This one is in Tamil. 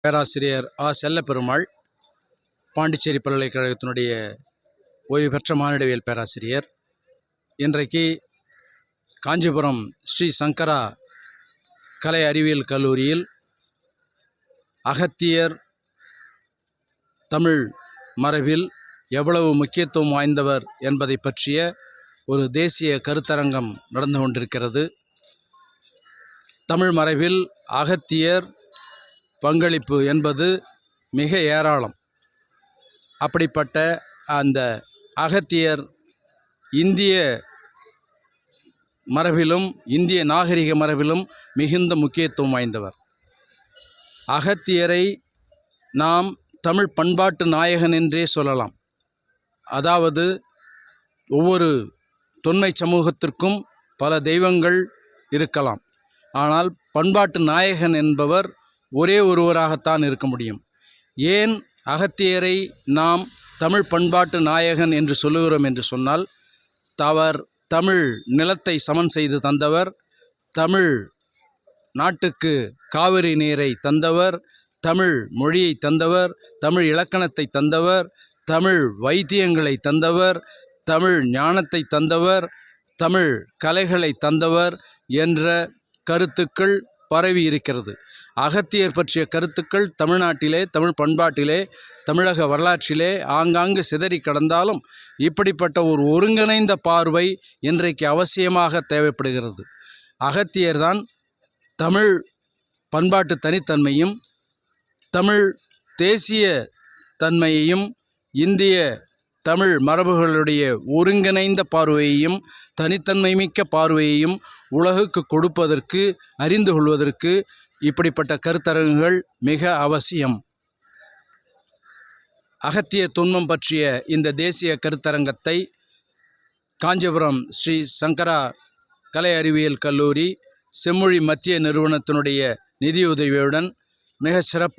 பேராசிரியர் ஆ. செல்லப்பெருமாள் பாண்டிச்சேரி பல்கலைக்கழகத்தினுடைய ஓய்வு பெற்ற மானிடவியல் பேராசிரியர். இன்றைக்கு காஞ்சிபுரம் ஸ்ரீ சங்கரா கலை அறிவியல் கல்லூரியில் அகத்தியர் தமிழ் மரபில் எவ்வளவு முக்கியத்துவம் வாய்ந்தவர் என்பதை பற்றிய ஒரு தேசிய கருத்தரங்கம் நடந்து கொண்டிருக்கிறது. தமிழ் மரபில் அகத்தியர் பங்களிப்பு என்பது மிக ஏராளம். அப்படிப்பட்ட அந்த அகத்தியர் இந்திய மரபிலும் இந்திய நாகரிக மரபிலும் மிகுந்த முக்கியத்துவம் வாய்ந்தவர். அகத்தியரை நாம் தமிழ் பண்பாட்டு நாயகன் என்றே சொல்லலாம். அதாவது ஒவ்வொரு தொன்மை சமூகத்திற்கும் பல தெய்வங்கள் இருக்கலாம். ஆனால் பண்பாட்டு நாயகன் என்பவர் ஒரே ஒருவராகத்தான் இருக்க முடியும். ஏன் அகத்தியரை நாம் தமிழ் பண்பாட்டு நாயகன் என்று சொல்லுகிறோம் என்று சொன்னால் தவர் தமிழ் நிலத்தை சமன் செய்து தந்தவர் தமிழ் நாட்டுக்கு காவிரி நீரை தந்தவர் தமிழ் மொழியை தந்தவர் தமிழ் இலக்கணத்தை தந்தவர் தமிழ் வைத்தியங்களை தந்தவர் தமிழ் ஞானத்தை தந்தவர் தமிழ் கலைகளை தந்தவர் என்ற கருத்துக்கள் பரவி இருக்கிறது அகத்தியர் பற்றிய கருத்துக்கள் தமிழ்நாட்டிலே தமிழ் பண்பாட்டிலே தமிழக வரலாற்றிலே ஆங்காங்கு சிதறி கடந்தாலும் இப்படிப்பட்ட ஒரு ஒருங்கிணைந்த பார்வை இன்றைக்கு அவசியமாக தேவைப்படுகிறது. அகத்தியர்தான் தமிழ் பண்பாட்டு தனித்தன்மையும் தமிழ் தேசிய தன்மையையும் இந்திய தமிழ் மரபுகளுடைய ஒருங்கிணைந்த பார்வையையும் தனித்தன்மை மிக்க பார்வையையும் உலகுக்கு கொடுப்பதற்கு அறிந்து கொள்வதற்கு இப்படிப்பட்ட கருத்தரங்குகள் மிக அவசியம். அகத்திய துன்பம் பற்றிய இந்த தேசிய கருத்தரங்கத்தை காஞ்சிபுரம் ஸ்ரீ சங்கரா கலை அறிவியல் கல்லூரி செம்மொழி மத்திய நிறுவனத்தினுடைய நிதியுதவியுடன் மிக சிறப்பாக